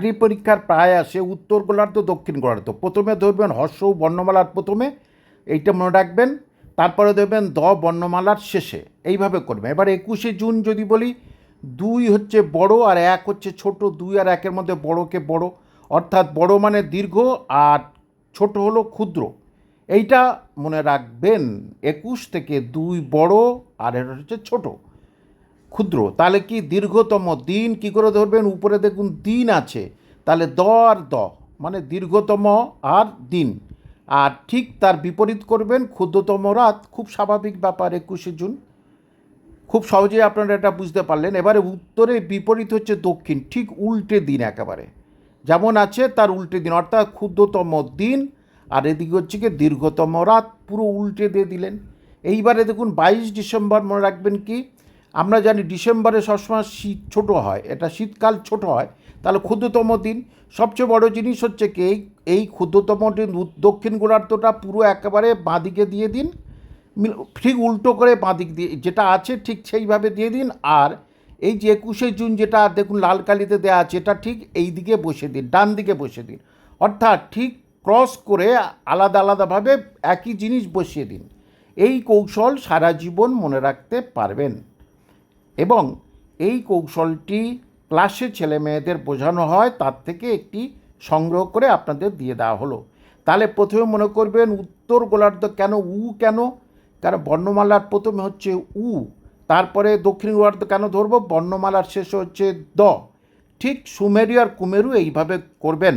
চাকরি পরীক্ষার প্রায় আসে উত্তর গোলার্ধ দক্ষিণ গোলার্ধ প্রথমে ধরবেন হর্ষ বর্ণমালার প্রথমে, এইটা মনে রাখবেন। তারপরে ধরবেন দ বর্ণমালার শেষে, এইভাবে করবেন। এবার একুশে জুন যদি বলি, দুই হচ্ছে বড় আর এক হচ্ছে ছোট, দুই আর একের মধ্যে বড়কে বড়। অর্থাৎ বড় মানে দীর্ঘ আর ছোট হলো ক্ষুদ্র। এইটা মনে রাখবেন, একুশ থেকে দুই বড় আর এটা হচ্ছে ছোট। ক্ষুদ্র। তাহলে কি দীর্ঘতম দিন কি করে ধরবেন? উপরে দেখুন, দিন আছে। তাহলে দ আর দ মানে দীর্ঘতম আর দিন। আর ঠিক তার বিপরীত করবেন ক্ষুদ্রতম রাত। খুব স্বাভাবিক ব্যাপার একুশে জুন। খুব সহজেই আপনারা এটা বুঝতে পারলেন। এবারে উত্তরে বিপরীত হচ্ছে দক্ষিণ, ঠিক উল্টে দিন একেবারে। যেমন আছে তার উল্টে দিন, অর্থাৎ ক্ষুদ্রতম দিন, আর এদিকে হচ্ছে কি দীর্ঘতম রাত, পুরো উল্টে দিয়ে দিলেন। এইবারে দেখুন, বাইশ ডিসেম্বর মনে রাখবেন কি? আমরা জানি ডিসেম্বরে সবসময় শীত ছোটো হয়, এটা শীতকাল ছোট হয়। তাহলে ক্ষুদ্রতম দিন, সবচেয়ে বড় জিনিস হচ্ছে কি, এই এই ক্ষুদ্রতম দিন দক্ষিণ গোলার্ধটা পুরো একেবারে বাঁদিকে দিয়ে দিন ঠিক উল্টো করে বাঁদিক দিয়ে, যেটা আছে ঠিক সেইভাবে দিয়ে দিন, আর এই যে একুশে জুন যেটা, দেখুন লাল কালিতে দেওয়া আছে, এটা ঠিক এই দিকে বসে দিন, ডান দিকে বসে দিন। অর্থাৎ ঠিক ক্রস করে আলাদা আলাদাভাবে একই জিনিস বসিয়ে দিন। এই কৌশল সারা জীবন মনে রাখতে পারবেন। এবং এই কৌশলটি ক্লাসে ছেলে মেয়েদের বোঝানো হয়, তার থেকে একটি সংগ্রহ করে আপনাদের দিয়ে দেওয়া হলো। তাহলে প্রথমে মনে করবেন উত্তর গোলার্ধ কেন, উ কেন? কারণ বর্ণমালার প্রথমে হচ্ছে উ, তারপরে দক্ষিণ গোলার্ধ কেন ধরবো? বর্ণমালার শেষে হচ্ছে দ। ঠিক সুমেরু আর কুমেরু এইভাবে করবেন।